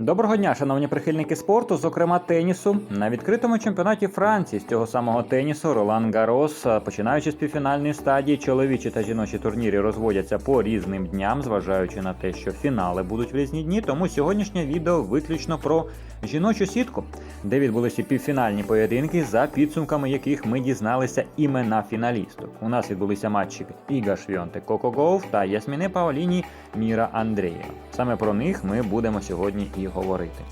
Доброго дня, шановні прихильники спорту, зокрема тенісу. На відкритому чемпіонаті Франції з цього самого тенісу Ролан Гарос, е, починаючи з півфінальної стадії, чоловічі та жіночі турніри розводяться по різним дням, зважаючи на те, що фінали будуть в різні дні. Тому сьогоднішнє відео виключно про жіночу сітку, де відбулися півфінальні поєдинки, за підсумками яких ми дізналися імена фіналісток. У нас відбулися матчі Іга Швьонтек Коко Гоуф та Ясміни Паоліні Міра Андрієва. Саме про них ми будемо сьогодні і говорити.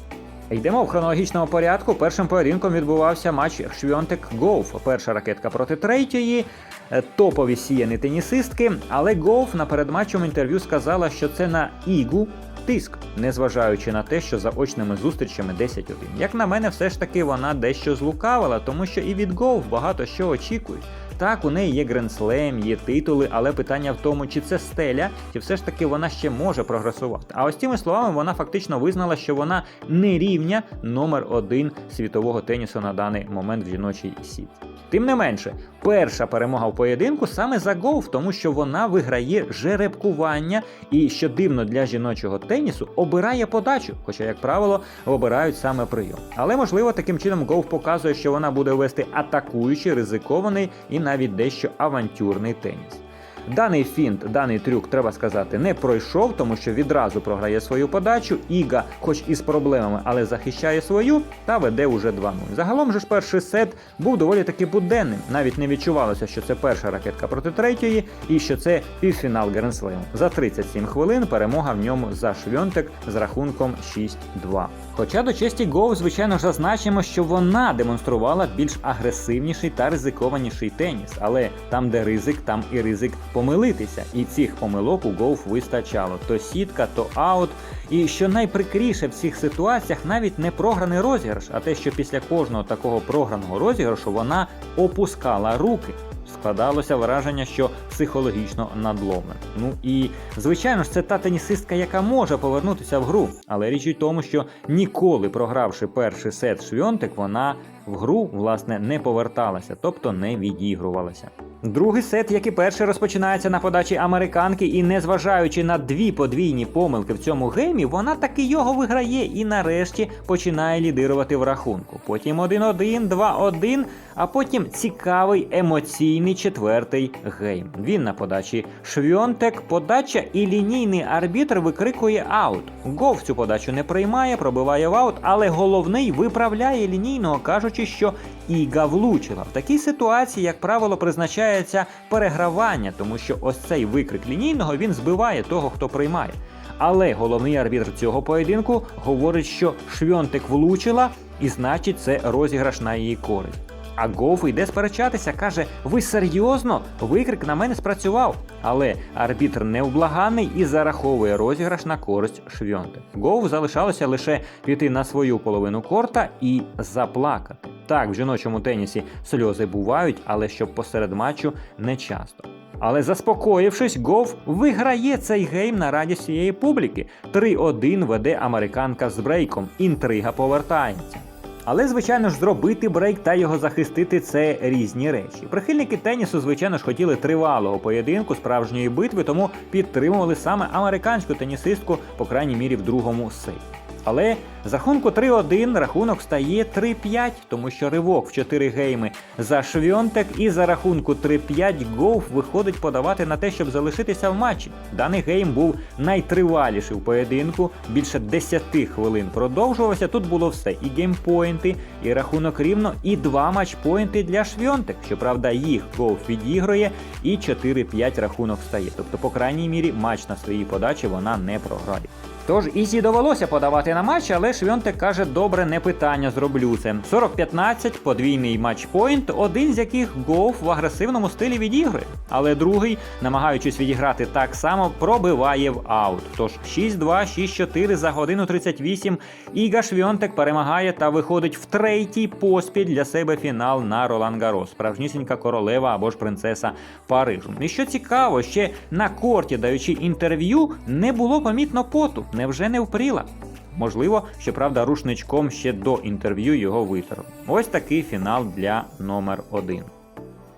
Йдемо в хронологічному порядку. Першим поєдинком відбувався матч Швьонтек Гоуф. Перша ракетка проти третьої. Е, Топові сіяні тенісистки, але Гоуф на передматчому інтерв'ю сказала, що це на ігу тиск, незважаючи на те, що за очними зустрічами 10-1. Як на мене, все ж таки вона дещо злукавила, тому що і від Гоуф багато що очікують. Так, у неї є гренслем, є титули, але питання в тому, чи це стеля, чи все ж таки вона ще може прогресувати. А ось цими словами вона фактично визнала, що вона не рівня номер один світового тенісу на даний момент в жіночій сітці. Тим не менше, перша перемога в поєдинку саме за Гоуф, тому що вона виграє жеребкування і, що дивно для жіночого тенісу, обирає подачу, хоча, як правило, обирають саме прийом. Але можливо таким чином Гоуф показує, що вона буде вести атакуючий, ризикований і навіть дещо авантюрний теніс. Даний фінт, даний трюк, треба сказати, не пройшов, тому що відразу програє свою подачу. Іга, хоч і з проблемами, але захищає свою та веде уже 2-0. Загалом же ж перший сет був доволі таки буденним. Навіть не відчувалося, що це перша ракетка проти третьої і що це півфінал Гренслему. За 37 хвилин перемога в ньому за Швьонтек з рахунком 6-2. Хоча до честі Гоу, звичайно ж, зазначимо, що вона демонструвала більш агресивніший та ризикованіший теніс, але там, де ризик, там і ризик помилитися. І цих помилок у Гоуф вистачало: то сітка, то аут. І що найприкріше в цих ситуаціях навіть не програний розіграш, а те, що після кожного такого програного розіграшу вона опускала руки. Складалося враження, що психологічно надломлена. Ну і звичайно ж, це та тенісистка, яка може повернутися в гру. Але річ у тому, що ніколи програвши перший сет Швьонтек, вона в гру власне не поверталася, тобто не відігрувалася. Другий сет, як і перший, розпочинається на подачі американки, і незважаючи на дві подвійні помилки в цьому геймі, вона таки його виграє і нарешті починає лідирувати в рахунку. Потім 1-1, 2-1, а потім цікавий емоційний четвертий гейм. Він на подачі Швьонтек, подача і лінійний арбітр викрикує аут. Гов цю подачу не приймає, пробиває в аут, але головний виправляє лінійного, кажучи, що Іга влучила. В такій ситуації, як правило, призначається перегравання, тому що ось цей викрик лінійного він збиває того, хто приймає. Але головний арбітр цього поєдинку говорить, що швьонтик влучила, і значить це розіграш на її користь. А Гоуф йде сперечатися, каже: Ви серйозно? Викрик на мене спрацював. Але арбітр невблаганий і зараховує розіграш на користь Швьонте. Гоуф залишалося лише піти на свою половину корта і заплакати. Так, в жіночому тенісі сльози бувають, але щоб посеред матчу не часто. Але заспокоївшись, Гоф виграє цей гейм на радість всієї публіки. 3-1 веде американка з брейком. Інтрига повертається. Але, звичайно ж, зробити брейк та його захистити це різні речі. Прихильники тенісу, звичайно ж, хотіли тривалого поєдинку справжньої битви, тому підтримували саме американську тенісистку, по крайній мірі в другому сеті. Але з рахунку 3-1 рахунок стає 3-5, тому що ривок в 4 гейми за Швьонтек і за рахунку 3-5 Гоуф виходить подавати на те, щоб залишитися в матчі. Даний гейм був найтриваліший в поєдинку, більше 10 хвилин продовжувався. Тут було все: і геймпоінти, і рахунок рівно, і два матчпоінти для Швьонтек. Щоправда, їх Гоуф відігрує, і 4-5 рахунок стає. Тобто, по крайній мірі, матч на своїй подачі вона не програє. Тож Ізі довелося подавати на матч, але Швьонтек каже, добре, не питання, зроблю це. 40-15, подвійний матчпойнт, один з яких Гоуф в агресивному стилі відігрує. Але другий, намагаючись відіграти так само, пробиває в аут. Тож 6-2, 6-4 за годину 38. Іга Швьонтек перемагає та виходить в третій поспіль для себе фінал на Ролан Гарос. Справжнісінька королева або ж принцеса Парижу. І що цікаво, ще на корті, даючи інтерв'ю, не було помітно поту. Невже не впріла? Можливо, щоправда, рушничком ще до інтерв'ю його витерли. Ось такий фінал для номер 1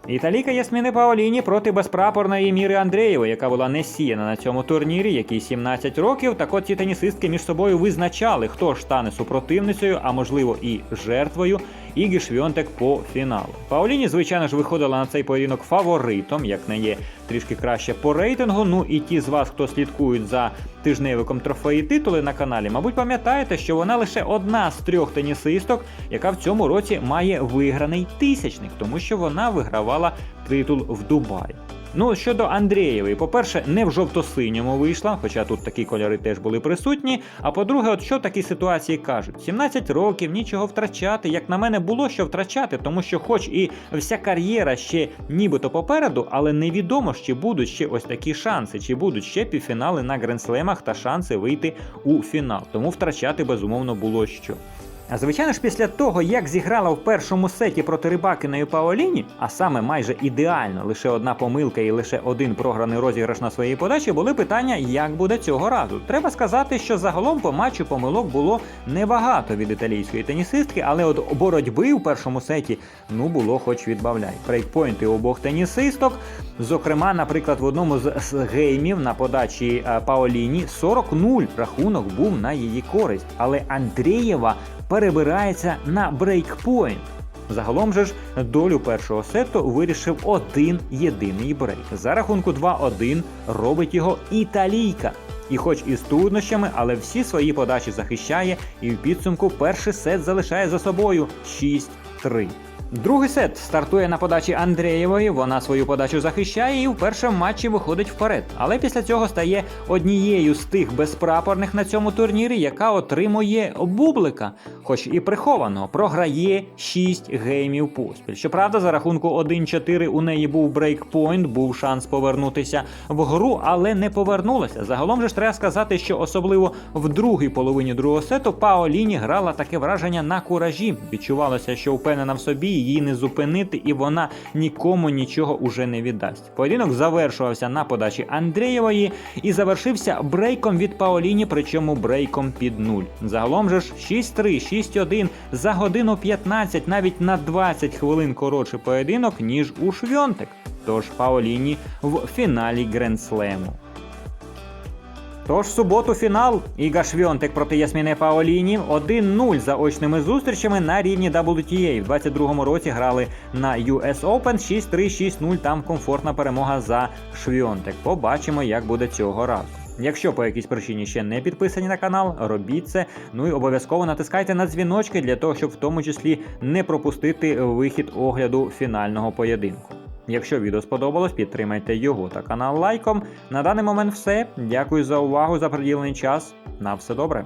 Італійка Ясміни Паоліні проти безпрапорної Міри Андрієвої, яка була не сіяна на цьому турнірі, якій 17 років. Так от ці тенісистки між собою визначали, хто ж стане супротивницею, а можливо і жертвою. Ігі Швьонтек по фіналу. Паоліні, звичайно ж, виходила на цей поєдинок фаворитом, як не є трішки краще по рейтингу. Ну і ті з вас, хто слідкують за тижневиком трофеї титули на каналі, мабуть, пам'ятаєте, що вона лише одна з трьох тенісисток, яка в цьому році має виграний тисячник, тому що вона вигравала титул в Дубаї. Ну, щодо Андрієвої, по-перше, не в жовто-синьому вийшла, хоча тут такі кольори теж були присутні. А по-друге, от що в такій ситуації кажуть: 17 років, нічого втрачати. Як на мене, було що втрачати, тому що, хоч і вся кар'єра ще нібито попереду, але невідомо, чи будуть ще ось такі шанси, чи будуть ще півфінали на гренслемах та шанси вийти у фінал. Тому втрачати безумовно було що. А звичайно ж, після того, як зіграла в першому сеті проти Рибакіної Паоліні, а саме майже ідеально, лише одна помилка і лише один програний розіграш на своїй подачі, були питання, як буде цього разу. Треба сказати, що загалом по матчу помилок було небагато від італійської тенісистки, але от боротьби у першому сеті ну було хоч відбавляй. Брейкпойнти обох тенісисток. Зокрема, наприклад, в одному з з геймів на подачі е, Паоліні 40-0 рахунок був на її користь, але Андрієва перебирається на брейкпойнт. Загалом же ж долю першого сету вирішив один єдиний брейк. За рахунку 2-1 робить його італійка. І хоч і з труднощами, але всі свої подачі захищає, і в підсумку перший сет залишає за собою 6-3. Другий сет стартує на подачі Андрієвої. Вона свою подачу захищає і в першому матчі виходить вперед. Але після цього стає однією з тих безпрапорних на цьому турнірі, яка отримує бублика, хоч і приховано, програє 6 геймів поспіль. Щоправда, за рахунку 1-4 у неї був брейкпойнт, був шанс повернутися в гру, але не повернулася. Загалом же ж треба сказати, що особливо в другій половині другого сету Паоліні грала таке враження на куражі. Відчувалося, що впевнена в собі її не зупинити, і вона нікому нічого уже не віддасть. Поєдинок завершувався на подачі Андрієвої і завершився брейком від Паоліні, причому брейком під нуль. Загалом же ж 6-3, 6-1 за годину 15, навіть на 20 хвилин коротший поєдинок, ніж у Швьонтек. Тож Паоліні в фіналі Гренслему. Тож суботу фінал Іга Швьонтек проти Ясміне Паоліні 1-0 за очними зустрічами на рівні WTA. В 22-му році грали на US Open 6-3, 6-0. Там комфортна перемога за Швьонтек. Побачимо, як буде цього разу. Якщо по якійсь причині ще не підписані на канал, робіть це. Ну і обов'язково натискайте на дзвіночки для того, щоб в тому числі не пропустити вихід огляду фінального поєдинку. Якщо відео сподобалось, підтримайте його та канал лайком. На даний момент все. Дякую за увагу, за приділений час. На все добре.